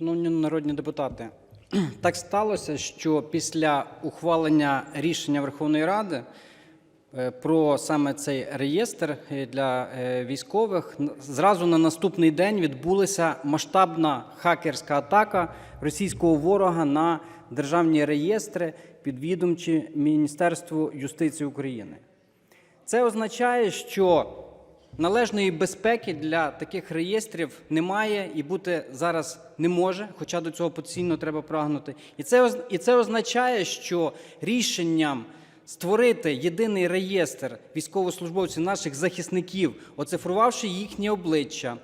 Шановні народні депутати, так сталося, що після ухвалення рішення Верховної Ради е, про саме цей реєстр е, для е, військових зразу на наступний день відбулася масштабна хакерська атака російського ворога на державні реєстри підвідомчі Міністерству юстиції України. Це означає, що належної безпеки для таких реєстрів немає і бути зараз не може, хоча до цього постійно треба прагнути. І це, і це означає, що рішенням створити єдиний реєстр військовослужбовців наших захисників, оцифрувавши їхні обличчя,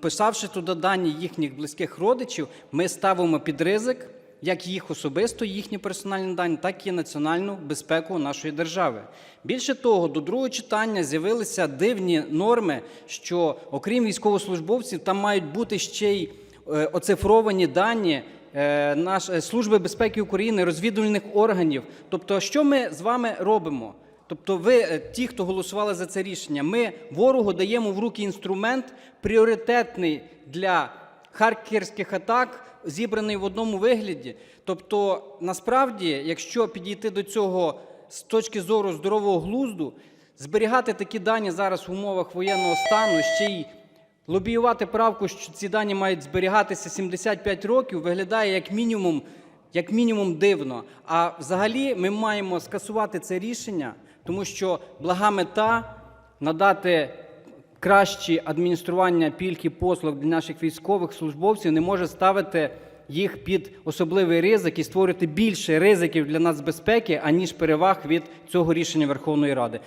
писавши туди дані їхніх близьких родичів, ми ставимо під ризик як їх особисто, їхні персональні дані, так і національну безпеку нашої держави. Більше того, до другого читання з'явилися дивні норми, що окрім військовослужбовців, там мають бути ще й е, оцифровані дані е, наш, е, Служби безпеки України, розвідувальних органів. Тобто, що ми з вами робимо? Тобто, ви, ті, хто голосували за це рішення, ми ворогу даємо в руки інструмент пріоритетний для харкерських атак, зібраний в одному вигляді. Тобто, насправді, якщо підійти до цього з точки зору здорового глузду, зберігати такі дані зараз в умовах воєнного стану, ще й лобіювати правку, що ці дані мають зберігатися 75 років, виглядає як мінімум, як мінімум дивно. А взагалі ми маємо скасувати це рішення, тому що блага мета надати краще адміністрування пільг і послуг для наших військових службовців не може ставити їх під особливий ризик і створити більше ризиків для нацбезпеки, аніж переваг від цього рішення Верховної Ради.